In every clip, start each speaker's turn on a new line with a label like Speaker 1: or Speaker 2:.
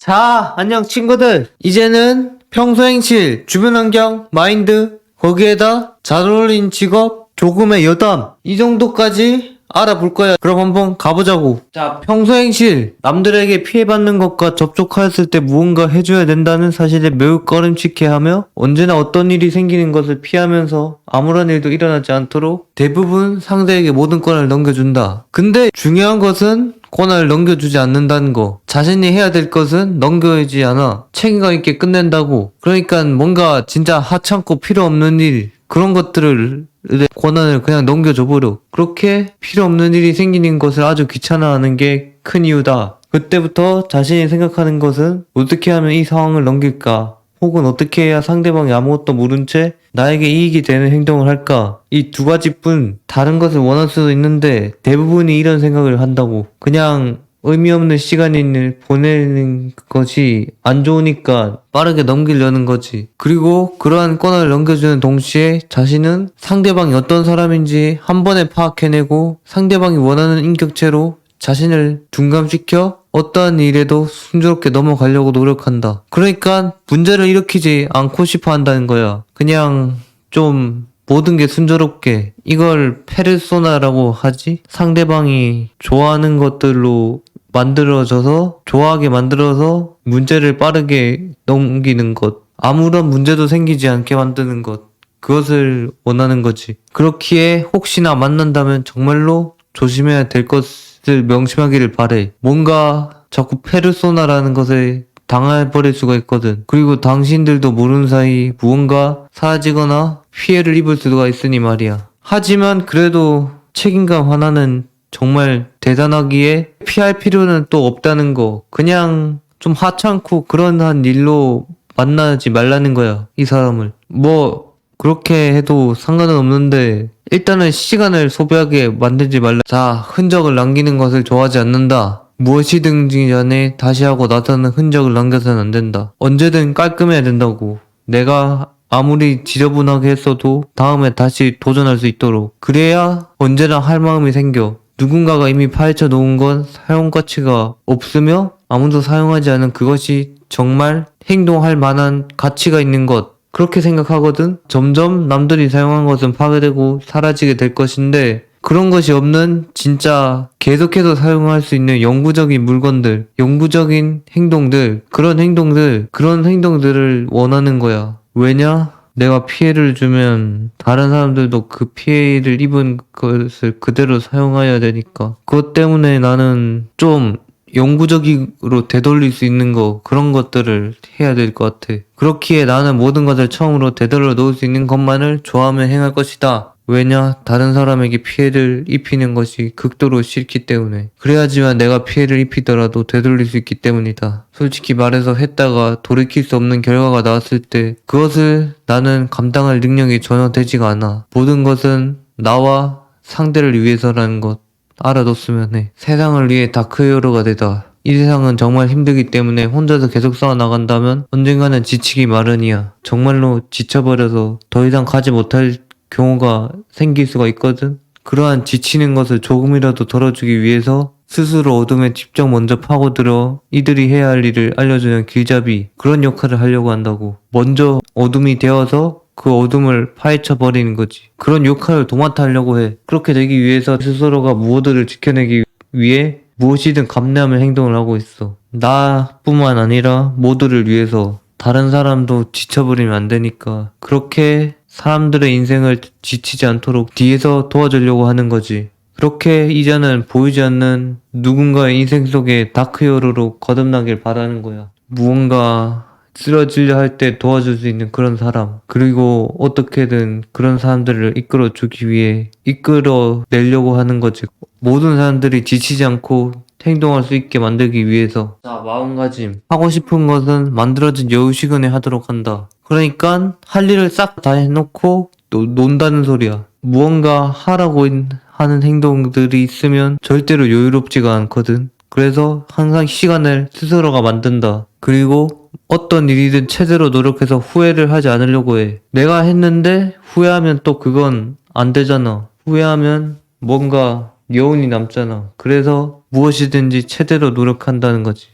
Speaker 1: 자, 안녕 친구들. 이제는 평소 행실, 주변 환경, 마인드, 거기에다 잘 어울린 직업, 조금의 여담. 이 정도까지 알아볼 거야. 그럼 한번 가보자고. 자, 평소 행실. 남들에게 피해받는 것과 접촉하였을 때 무언가 해줘야 된다는 사실에 매우 꺼림칙해 하며 언제나 어떤 일이 생기는 것을 피하면서 아무런 일도 일어나지 않도록 대부분 상대에게 모든 권한을 넘겨준다. 근데 중요한 것은 권한을 넘겨주지 않는다는 거. 자신이 해야 될 것은 넘겨야지 않아. 책임감 있게 끝낸다고. 그러니까 뭔가 진짜 하찮고 필요 없는 일, 그런 것들을 권한을 그냥 넘겨줘 버려. 그렇게 필요 없는 일이 생기는 것을 아주 귀찮아하는 게 큰 이유다. 그때부터 자신이 생각하는 것은 어떻게 하면 이 상황을 넘길까? 혹은 어떻게 해야 상대방이 아무것도 모른 채 나에게 이익이 되는 행동을 할까? 이 두 가지뿐 다른 것을 원할 수도 있는데 대부분이 이런 생각을 한다고. 그냥 의미 없는 시간을 보내는 것이 안 좋으니까 빠르게 넘기려는 거지. 그리고 그러한 권한을 넘겨주는 동시에 자신은 상대방이 어떤 사람인지 한 번에 파악해내고 상대방이 원하는 인격체로 자신을 둔감시켜 어떠한 일에도 순조롭게 넘어가려고 노력한다. 그러니까 문제를 일으키지 않고 싶어 한다는 거야. 그냥 좀 모든 게 순조롭게 이걸 페르소나라고 하지? 상대방이 좋아하는 것들로 만들어져서 좋아하게 만들어서 문제를 빠르게 넘기는 것. 아무런 문제도 생기지 않게 만드는 것. 그것을 원하는 거지. 그렇기에 혹시나 만난다면 정말로 조심해야 될 것 을 명심하기를 바래. 뭔가 자꾸 페르소나라는 것에 당해버릴 수가 있거든. 그리고 당신들도 모르는 사이 무언가 사라지거나 피해를 입을 수가 있으니 말이야. 하지만 그래도 책임감 하나는 정말 대단하기에 피할 필요는 또 없다는 거. 그냥 좀 하찮고 그런 한 일로 만나지 말라는 거야. 이 사람을. 뭐 그렇게 해도 상관은 없는데 일단은 시간을 소비하게 만들지 말라. 자, 흔적을 남기는 것을 좋아하지 않는다. 무엇이든 전에 다시 하고 나서는 흔적을 남겨서는 안 된다. 언제든 깔끔해야 된다고. 내가 아무리 지저분하게 했어도 다음에 다시 도전할 수 있도록. 그래야 언제나 할 마음이 생겨. 누군가가 이미 파헤쳐 놓은 건 사용 가치가 없으며 아무도 사용하지 않은 그것이 정말 행동할 만한 가치가 있는 것. 그렇게 생각하거든? 점점 남들이 사용한 것은 파괴되고 사라지게 될 것인데, 그런 것이 없는 진짜 계속해서 사용할 수 있는 영구적인 물건들, 영구적인 행동들, 그런 행동들, 그런 행동들을 원하는 거야. 왜냐? 내가 피해를 주면 다른 사람들도 그 피해를 입은 것을 그대로 사용해야 되니까. 그것 때문에 나는 좀 영구적으로 되돌릴 수 있는 거 그런 것들을 해야 될 것 같아. 그렇기에 나는 모든 것을 처음으로 되돌려 놓을 수 있는 것만을 좋아하며 행할 것이다. 왜냐? 다른 사람에게 피해를 입히는 것이 극도로 싫기 때문에. 그래야지만 내가 피해를 입히더라도 되돌릴 수 있기 때문이다. 솔직히 말해서 했다가 돌이킬 수 없는 결과가 나왔을 때 그것을 나는 감당할 능력이 전혀 되지가 않아. 모든 것은 나와 상대를 위해서라는 것 알아뒀으면 해. 세상을 위해 다크히어로가 되다. 이 세상은 정말 힘들기 때문에 혼자서 계속 싸워 나간다면 언젠가는 지치기 마련이야. 정말로 지쳐버려서 더 이상 가지 못할 경우가 생길 수가 있거든. 그러한 지치는 것을 조금이라도 덜어주기 위해서 스스로 어둠에 직접 먼저 파고들어 이들이 해야 할 일을 알려주는 길잡이 그런 역할을 하려고 한다고. 먼저 어둠이 되어서 그 어둠을 파헤쳐 버리는 거지. 그런 역할을 도맡아 하려고 해. 그렇게 되기 위해서 스스로가 무엇들을 지켜내기 위해 무엇이든 감내하며 행동을 하고 있어. 나뿐만 아니라 모두를 위해서 다른 사람도 지쳐버리면 안 되니까 그렇게 사람들의 인생을 지치지 않도록 뒤에서 도와주려고 하는 거지. 그렇게 이자는 보이지 않는 누군가의 인생 속에 다크히어로로 거듭나길 바라는 거야. 무언가 쓰러지려 할 때 도와줄 수 있는 그런 사람. 그리고 어떻게든 그런 사람들을 이끌어 주기 위해 이끌어 내려고 하는 거지. 모든 사람들이 지치지 않고 행동할 수 있게 만들기 위해서. 자, 마음가짐. 하고 싶은 것은 만들어진 여유 시간에 하도록 한다. 그러니까 할 일을 싹 다 해놓고 또 논다는 소리야. 무언가 하라고 하는 행동들이 있으면 절대로 여유롭지가 않거든. 그래서 항상 시간을 스스로가 만든다. 그리고 어떤 일이든 최대로 노력해서 후회를 하지 않으려고 해. 내가 했는데 후회하면 또 그건 안 되잖아. 후회하면 뭔가 여운이 남잖아. 그래서 무엇이든지 최대로 노력한다는 거지.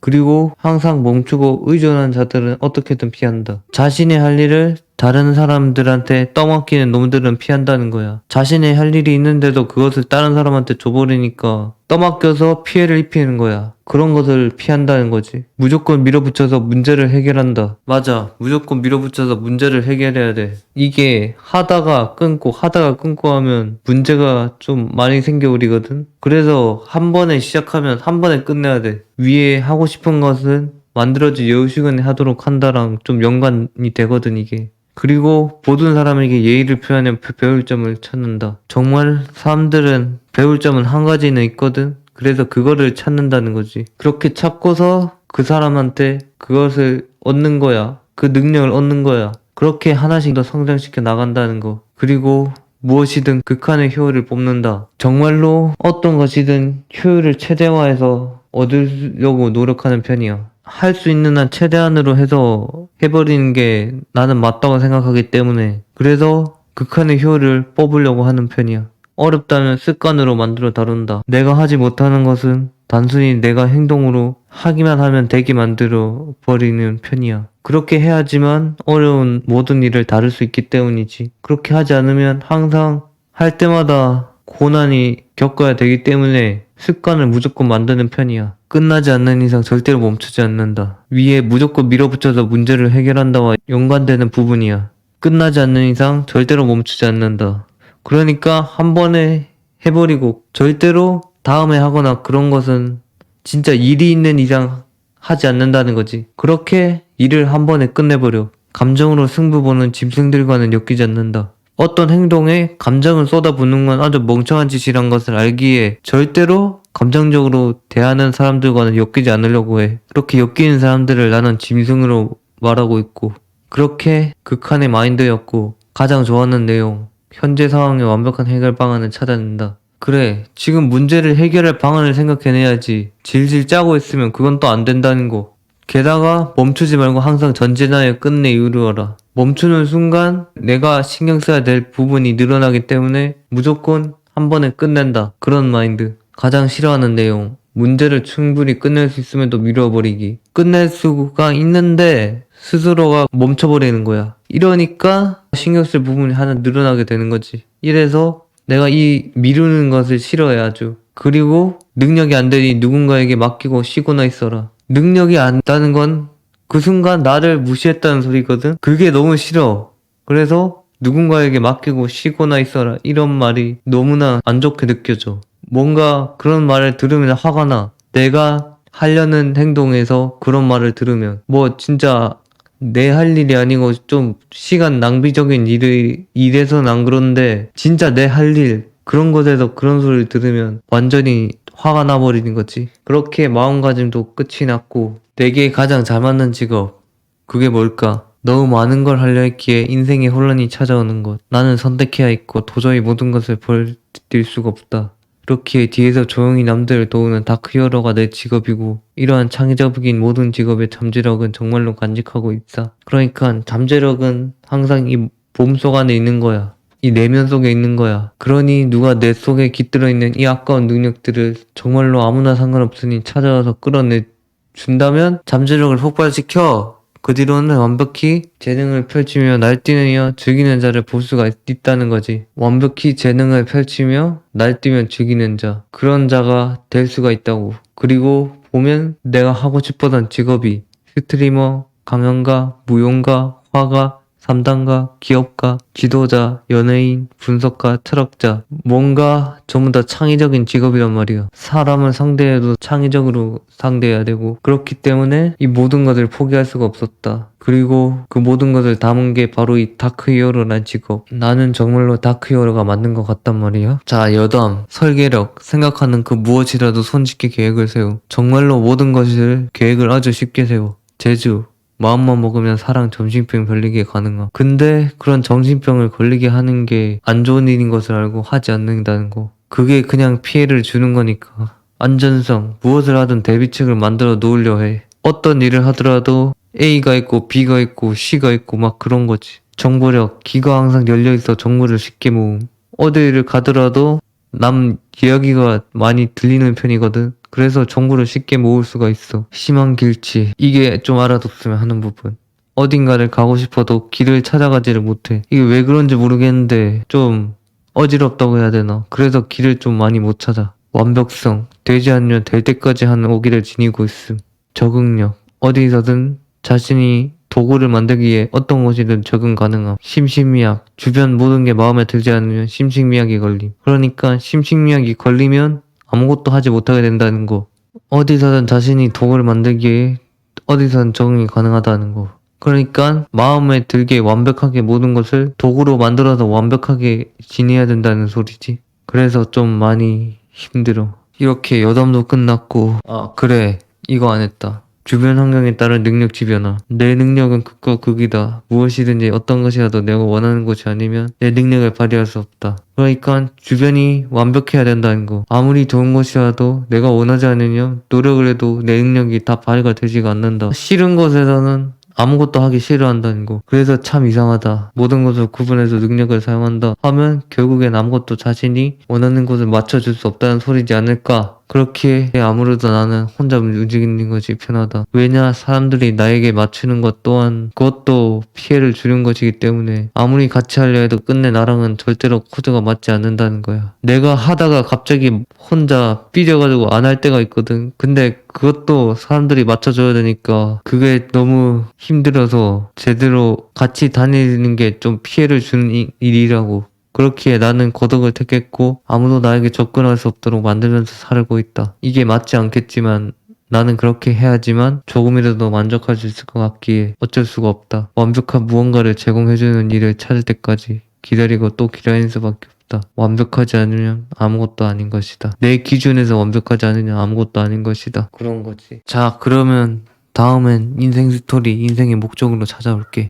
Speaker 1: 그리고 항상 멈추고 의존한 자들은 어떻게든 피한다. 자신의 할 일을 다른 사람들한테 떠맡기는 놈들은 피한다는 거야. 자신의 할 일이 있는데도 그것을 다른 사람한테 줘버리니까 떠맡겨서 피해를 입히는 거야. 그런 것을 피한다는 거지. 무조건 밀어붙여서 문제를 해결한다. 맞아. 무조건 밀어붙여서 문제를 해결해야 돼. 이게 하다가 끊고 하다가 끊고 하면 문제가 좀 많이 생겨버리거든. 그래서 한 번에 시작하면 한 번에 끝내야 돼. 위에 하고 싶은 것은 만들어질 여유 시간에 하도록 한다랑 좀 연관이 되거든 이게. 그리고 모든 사람에게 예의를 배- 배울 점을 찾는다. 정말 사람들은 배울 점은 한 가지는 있거든. 그래서 그거를 찾는다는 거지. 그렇게 찾고서 그 사람한테 그것을 얻는 거야. 그 능력을 얻는 거야. 그렇게 하나씩 더 성장시켜 나간다는 거. 그리고 무엇이든 극한의 효율을 뽑는다. 정말로 어떤 것이든 효율을 최대화해서 얻으려고 노력하는 편이야. 할 수 있는 한 최대한으로 해서 해버리는 게 나는 맞다고 생각하기 때문에 그래서 극한의 효율을 뽑으려고 하는 편이야. 어렵다면 습관으로 만들어 다룬다. 내가 하지 못하는 것은 단순히 내가 행동으로 하기만 하면 되게 만들어 버리는 편이야. 그렇게 해야지만 어려운 모든 일을 다룰 수 있기 때문이지. 그렇게 하지 않으면 항상 할 때마다 고난이 겪어야 되기 때문에 습관을 무조건 만드는 편이야. 끝나지 않는 이상 절대로 멈추지 않는다. 위에 무조건 밀어붙여서 문제를 해결한다와 연관되는 부분이야. 끝나지 않는 이상 절대로 멈추지 않는다. 그러니까 한 번에 해버리고 절대로 다음에 하거나 그런 것은 진짜 일이 있는 이상 하지 않는다는 거지. 그렇게 일을 한 번에 끝내버려. 감정으로 승부 보는 짐승들과는 엮이지 않는다. 어떤 행동에 감정을 쏟아붓는 건 아주 멍청한 짓이란 것을 알기에 절대로 감정적으로 대하는 사람들과는 엮이지 않으려고 해. 그렇게 엮이는 사람들을 나는 짐승으로 말하고 있고, 그렇게 극한의 마인드였고, 가장 좋아하는 내용, 현재 상황에 완벽한 해결 방안을 찾아낸다. 그래, 지금 문제를 해결할 방안을 생각해내야지. 질질 짜고 있으면 그건 또 안 된다는 거. 게다가 멈추지 말고 항상 전진하여 끝내 이루어라. 멈추는 순간 내가 신경 써야 될 부분이 늘어나기 때문에 무조건 한 번에 끝낸다. 그런 마인드. 가장 싫어하는 내용. 문제를 충분히 끝낼 수 있음에도 미뤄버리기. 끝낼 수가 있는데 스스로가 멈춰버리는 거야. 이러니까 신경 쓸 부분이 하나 늘어나게 되는 거지. 이래서 내가 이 미루는 것을 싫어해 아주. 그리고 능력이 안 되니 누군가에게 맡기고 쉬거나 있어라. 능력이 안 다는 건 그 순간 나를 무시했다는 소리거든? 그게 너무 싫어. 그래서 누군가에게 맡기고 쉬거나 있어라. 이런 말이 너무나 안 좋게 느껴져. 뭔가 그런 말을 들으면 화가 나. 내가 하려는 행동에서 그런 말을 들으면. 뭐 진짜 내할 일이 아니고 좀 시간 낭비적인 일이 일에서는 안 그런데 진짜 내 할 일 그런 것에서 그런 소리를 들으면 완전히 화가 나버리는 거지. 그렇게 마음가짐도 끝이 났고 내게 가장 잘 맞는 직업 그게 뭘까? 너무 많은 걸 하려 했기에 인생의 혼란이 찾아오는 것. 나는 선택해야 했고 도저히 모든 것을 버틸 수가 없다. 그렇기에 뒤에서 조용히 남들을 도우는 다크히어로가 내 직업이고 이러한 창의적인 모든 직업의 잠재력은 정말로 간직하고 있다. 그러니까 잠재력은 항상 이 몸속 안에 있는 거야. 이 내면 속에 있는 거야. 그러니 누가 내 속에 깃들어 있는 이 아까운 능력들을 정말로 아무나 상관없으니 찾아와서 끌어내 준다면 잠재력을 폭발시켜 그 뒤로는 완벽히 재능을 펼치며 날뛰는 이어 즐기는 자를 볼 수가 있, 있다는 거지. 완벽히 재능을 펼치며 날뛰면 즐기는 자. 그런 자가 될 수가 있다고. 그리고 보면 내가 하고 싶었던 직업이 스트리머, 강연가, 무용가, 화가, 삼단가, 기업가, 지도자, 연예인, 분석가, 철학자. 뭔가 전부 다 창의적인 직업이란 말이야. 사람을 상대해도 창의적으로 상대해야 되고. 그렇기 때문에 이 모든 것을 포기할 수가 없었다. 그리고 그 모든 것을 담은 게 바로 이 다크 히어로란 직업. 나는 정말로 다크 히어로가 맞는 것 같단 말이야. 자, 여담, 설계력, 생각하는 그 무엇이라도 손쉽게 계획을 세우. 정말로 모든 것을 계획을 아주 쉽게 세워. 제주, 마음만 먹으면 사랑 정신병 걸리게 가능함. 근데 그런 정신병을 걸리게 하는 게 안 좋은 일인 것을 알고 하지 않는다는 거. 그게 그냥 피해를 주는 거니까. 안전성, 무엇을 하든 대비책을 만들어 놓으려 해. 어떤 일을 하더라도 A가 있고 B가 있고 C가 있고 막 그런 거지. 정보력, 귀가 항상 열려 있어 정보를 쉽게 모음. 어디를 가더라도 남 이야기가 많이 들리는 편이거든. 그래서 정보를 쉽게 모을 수가 있어. 심한 길치. 이게 좀 알아뒀으면 하는 부분. 어딘가를 가고 싶어도 길을 찾아가지를 못해. 이게 왜 그런지 모르겠는데 좀 어지럽다고 해야 되나. 그래서 길을 좀 많이 못 찾아. 완벽성. 되지 않으면 될 때까지 하는 오기를 지니고 있음. 적응력. 어디서든 자신이 도구를 만들기에 어떤 곳이든 적응 가능함. 심신미약. 주변 모든 게 마음에 들지 않으면 심신미약이 걸림. 그러니까 심신미약이 걸리면 아무것도 하지 못하게 된다는 거. 어디서든 자신이 도구를 만들기에 어디서든 적응이 가능하다는 거. 그러니까 마음에 들게 완벽하게 모든 것을 도구로 만들어서 완벽하게 지내야 된다는 소리지. 그래서 좀 많이 힘들어. 이렇게 여담도 끝났고, 아, 그래. 이거 안 했다. 주변 환경에 따른 능력치 변화. 내 능력은 극과 극이다. 무엇이든지 어떤 것이라도 내가 원하는 것이 아니면 내 능력을 발휘할 수 없다. 그러니까 주변이 완벽해야 된다는 거. 아무리 좋은 것이라도 내가 원하지 않으면 노력을 해도 내 능력이 다 발휘가 되지가 않는다. 싫은 것에서는 아무것도 하기 싫어한다는 거. 그래서 참 이상하다. 모든 것을 구분해서 능력을 사용한다 하면 결국엔 아무것도 자신이 원하는 것을 맞춰줄 수 없다는 소리지 않을까? 그렇게 아무래도 나는 혼자 움직이는 것이 편하다. 왜냐? 사람들이 나에게 맞추는 것 또한 그것도 피해를 주는 것이기 때문에 아무리 같이 하려 해도 끝내 나랑은 절대로 코드가 맞지 않는다는 거야. 내가 하다가 갑자기 혼자 삐져가지고 안 할 때가 있거든. 근데 그것도 사람들이 맞춰줘야 되니까 그게 너무 힘들어서 제대로 같이 다니는 게 좀 피해를 주는 이- 일이라고. 그렇기에 나는 거덕을 택했고 아무도 나에게 접근할 수 없도록 만들면서 살고 있다. 이게 맞지 않겠지만 나는 그렇게 해야지만 조금이라도 만족할 수 있을 것 같기에 어쩔 수가 없다. 완벽한 무언가를 제공해주는 일을 찾을 때까지 기다리고 또 기다리는 수밖에 없다. 완벽하지 않으면 아무것도 아닌 것이다. 내 기준에서 완벽하지 않으면 아무것도 아닌 것이다. 그런 거지. 자, 그러면 다음엔 인생 스토리, 인생의 목적으로 찾아올게.